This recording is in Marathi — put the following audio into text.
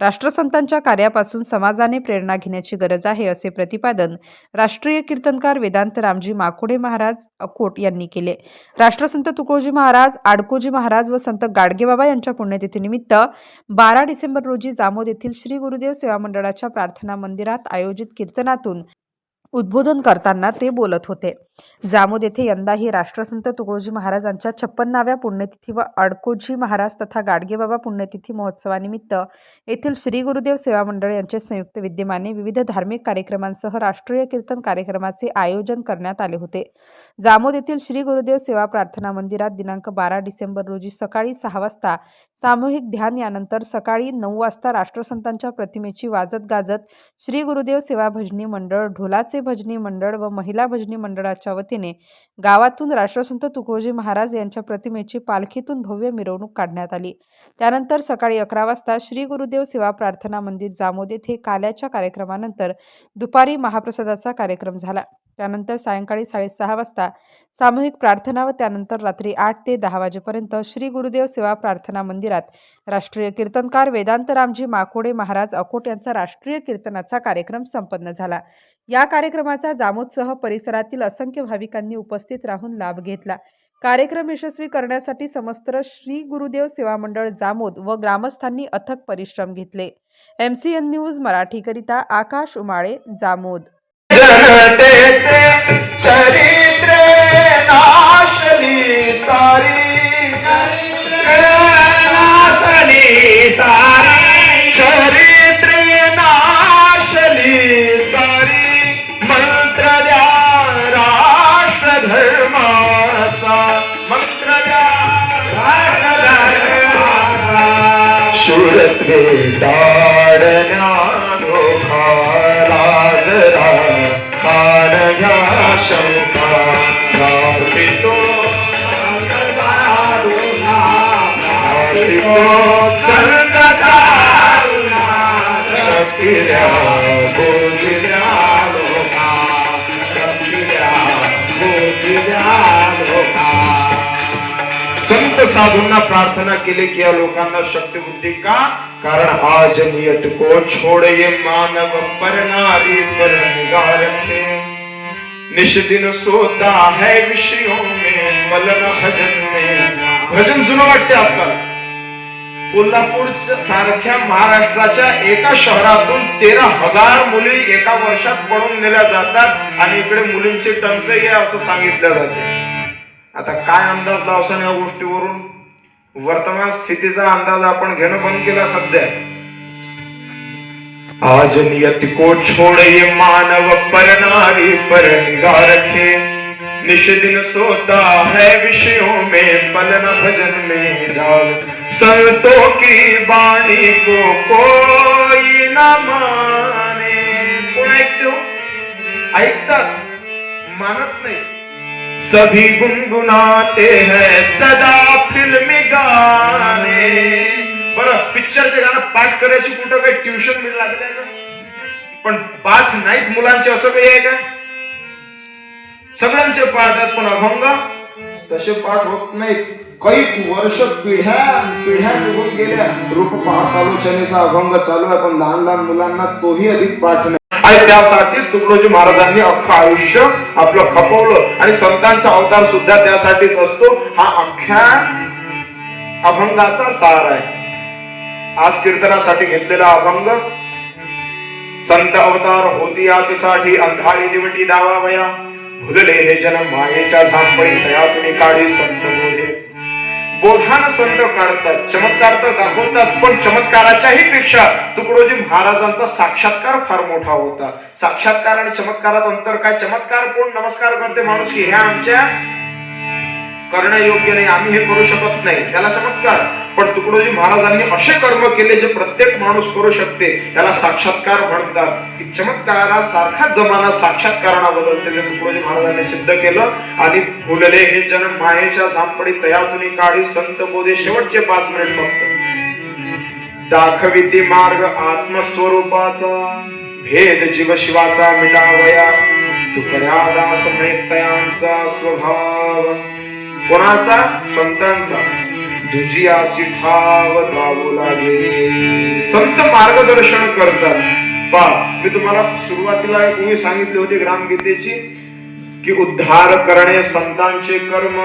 राष्ट्रसंतांच्या कार्यापासून समाजाने प्रेरणा घेण्याची गरज आहे असे प्रतिपादन राष्ट्रीय कीर्तनकार वेदांत रामजी माकोडे महाराज अकोट यांनी केले. राष्ट्रसंत तुकोजी महाराज आडकोजी महाराज व संत गाडगेबाबा यांच्या पुण्यतिथीनिमित्त बारा डिसेंबर रोजी जामोद येथील श्री गुरुदेव सेवा मंडळाच्या प्रार्थना मंदिरात आयोजित कीर्तनातून उद्बोधन करताना ते बोलत होते. जामोद येथे यंदाही राष्ट्रसंत तुकडोजी महाराजांच्या छप्पन्नाव्या पुण्यतिथी व अडकोजी महाराज तथा गाडगेबाबा पुण्यतिथी महोत्सवानिमित्त येथील श्री गुरुदेव सेवा मंडळ यांचे संयुक्त विद्यमाने विविध धार्मिक कार्यक्रमांसह राष्ट्रीय कीर्तन कार्यक्रमाचे आयोजन करण्यात आले होते. जामोद येथील श्री गुरुदेव सेवा प्रार्थना मंदिरात दिनांक बारा डिसेंबर रोजी सकाळी सहा वाजता सामूहिक ध्यान यानंतर सकाळी नऊ वाजता राष्ट्रसंतांच्या प्रतिमेची वाजत गाजत श्री गुरुदेव सेवा भजनी मंडळ ढोलाचे भजनी मंडळ व महिला भजनी मंडळाच्या वतीने गावातून राष्ट्रसंत तुकडोजी महाराज यांच्या प्रतिमेची पालखीतून भव्य मिरवणूक काढण्यात आली. त्यानंतर सकाळी अकरा वाजता श्री गुरुदेव सेवा प्रार्थना मंदिर जामोद येथे काल्याच्या कार्यक्रमानंतर दुपारी महाप्रसादाचा कार्यक्रम झाला. त्यानंतर सायंकाळी साडेसहा वाजता सामूहिक प्रार्थना व त्यानंतर रात्री आठ ते दहा वाजेपर्यंत श्री गुरुदेव सेवा प्रार्थना मंदिरात राष्ट्रीय कीर्तनकार वेदांत रामजी माकोडे महाराज अकोट यांचा राष्ट्रीय कीर्तनाचा कार्यक्रम संपन्न झाला. या कार्यक्रमाचा जामोदसह परिसरातील असंख्य भाविकांनी उपस्थित राहून लाभ घेतला. कार्यक्रम यशस्वी करण्यासाठी समस्त श्री गुरुदेव सेवा मंडळ जामोद व ग्रामस्थांनी अथक परिश्रम घेतले. एमसीएन न्यूज मराठीकरिता आकाश उमाळे जामोद. शूरत्वे शंका संत साधूंना प्रार्थना केली की या लोकांना शक्ती बुद्धी का? कारण आज जनियत को छोड़ ये मानव पर नारी पर निगाह रखे निष्दिन सोता है विषयों में मलन भजन में भजन जुनं वाटते आजकाल. कोल्हापूर सारख्या महाराष्ट्राच्या एका शहरातून तेरा हजार मुली एका वर्षात पडून नेल्या जातात आणि इकडे मुलींची टंचाई आहे असं सांगितलं जाते आता काय अंदाज लावसान या गोष्टीवरून? वर्तमान स्थितीचा अंदाज आपण घेणं बंद केला सध्या. आज नियत को छोड़ ये मानव पर नारी पर निगाह रखे निष्दिन सोता है विषयों में पलन भजन में जाग संतों की बाणी को कोई न माने. कोण ऐकतो हो? ऐकतात. मानत नाही सभी गुनगुनाते हैं सदा फिल्मी गाणे बरं पिक्चरचे गाणं पाठ करायची कुठं काही ट्युशन मिळ लागलंय का? पण पाठ नाहीत मुलांचे असं काही आहे का? सगळ्यांचे पाठ आहेत पण अभंग? तसे पाठ होत नाहीत. काही वर्ष पिढ्या पिढ्या निघून गेल्या. रूप पाहत आलोचनेचा अभंग चालू आहे पण लहान लहान मुलांना तोही अधिक पाठ नाही. आणि त्यासाठीच तुकडोजी महाराजांनी अख्खं आयुष्य आपलं खपवलं. आणि संतांचा अवतार सुद्धा त्यासाठीच असतो. हा अख्ख्या अभंगाचा सार आहे. आज कीर्तनासाठी घेतलेला अभंग संत अवतार होती यासाठी अंधारी दिवटी दावावया. भुलले हे जन मायेच्या झांपडी तया तुम्ही काढी संत बोधान संत काढतात चमत्कार तर दाखवतात पण चमत्काराच्याही पेक्षा तुकडोजी महाराजांचा साक्षात्कार फार मोठा होता. साक्षात्कार आणि चमत्कारात अंतर काय? चमत्कार कोण नमस्कार करते माणूस की? ह्या आमच्या करणं योग्य नाही आम्ही हे करू शकत नाही. त्याला चमत्कार. पण तुकडोजी महाराजांनी असे कर्म केले जे प्रत्येक माणूस करू शकते त्याला साक्षात्कार म्हणतात. की चमत्कारासारखा जमाना साक्षात्काराला बदलते ते तुकडोजी महाराजांनी सिद्ध केलं. आणि फुलले हे जन मायेच्या झांपडी तयातुनी काढी संत बोधे शेवटचे पाच मिनिट फक्त दाखविती मार्ग आत्मस्वरूपाचा भेद जीव शिवाचा मिटावया तुकड्या दास स्वभाव. कोणाचा? संतांचा. दुजियासी ठाव धावू लागे संत मार्गदर्शन करतात. पा मी तुम्हाला सुरुवातीला एक ओळी सांगितली होती ग्रामगीतेची की उद्धार करणे संतांचे कर्म.